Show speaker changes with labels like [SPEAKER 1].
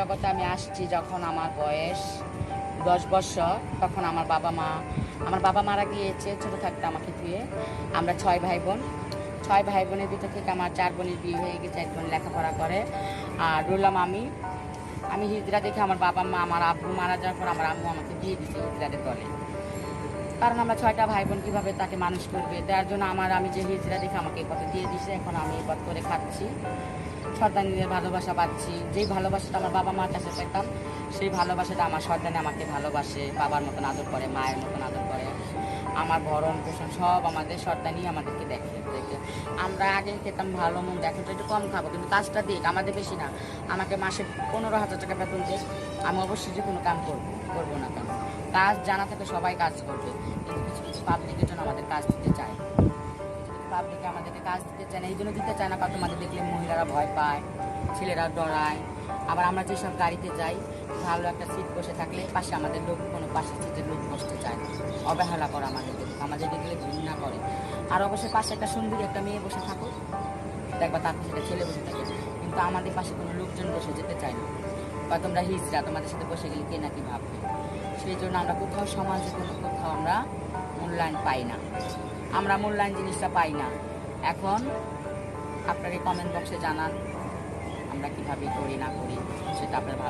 [SPEAKER 1] জগতে আমি আসছি যখন আমার বয়স দশ বছর, তখন আমার বাবা মা, আমার বাবা মারা গিয়েছে ছোটো থাকতে আমাকে ধুয়ে আমরা ছয় ভাই বোন। ছয় ভাই বোনের ভিতর থেকে আমার চার বোনের বিয়ে হয়ে গেছে এক বোন লেখাপড়া করে। আর রুলাম আমি আমি হিজরা দেখে আমার বাবা মা, আমার আব্বু মারা যাওয়ার পর আমার আব্বু আমাকে দিয়ে দিয়েছে হিজরাদের দলে। কারণ আমরা ছয়টা ভাই বোন কীভাবে তাকে মানুষ করবে? তার জন্য আমার, আমি যে হিজড়া দেখে আমাকে এই দিয়ে দিছে এখন আমি এই পথ করে খাচ্ছি সন্তানদের ভালোবাসা পাচ্ছি। যেই ভালোবাসাটা আমার বাবা মার কাছে পেতাম, সেই ভালোবাসাটা আমার সন্তানে আমাকে ভালোবাসে, বাবার মতন আদর করে, মায়ের মতন আদর করে। আমার ভরণ পোষণ সব আমাদের সন্তানই আমাদেরকে দেখে দেখে। আমরা আগে খেতাম ভালো মন্দ, এখন তো একটু কম খাব, কিন্তু কাজটা দিক, আমাদের বেশি না। আমাকে মাসে পনেরো হাজার টাকা বেতন দিক, আমি অবশ্যই যে কোনো কাম করব করব না কেন? কাজ, জানা থাকে সবাই কাজ করবে। কিন্তু কিছু কিছু পাবলিকের জন্য আমাদের কাজ দিতে চায় পাবলিকে আমাদেরকে কাজ দিতে চায় না, এই জন্য দিতে চায় না, কারণ আমাদের দেখলে মহিলারা ভয় পায়, ছেলেরা ডরায়। আবার আমরা যেসব গাড়িতে যাই, ভালো একটা সিট বসে থাকলে পাশে আমাদের লোক, কোনো পাশে সিটের লোক বসতে চায় অবহেলা করে আমাদেরকে আমাদের দেখলে ঘৃণা করে। আর অবশ্যই পাশে একটা সুন্দরী একটা মেয়ে বসে থাকুক দেখবা তার পাশে ছেলে বসে থাকে। কিন্তু আমাদের পাশে কোনো লোকজন বসে যেতে চায় না। বা তোমরা হিজড়া, তোমাদের সাথে বসে গেলে কে নাকি ভাববে? সেই জন্য আমরা কোথাও সমাজে কোনো কোথাও আমরা মূল্যায়ন পাই না। আমরা মূল্যায়ন জিনিসটা পাই না। এখন আপনার এই কমেন্ট বক্সে জানান, আমরা কীভাবে করি, না করি, সেটা আপনার ভালো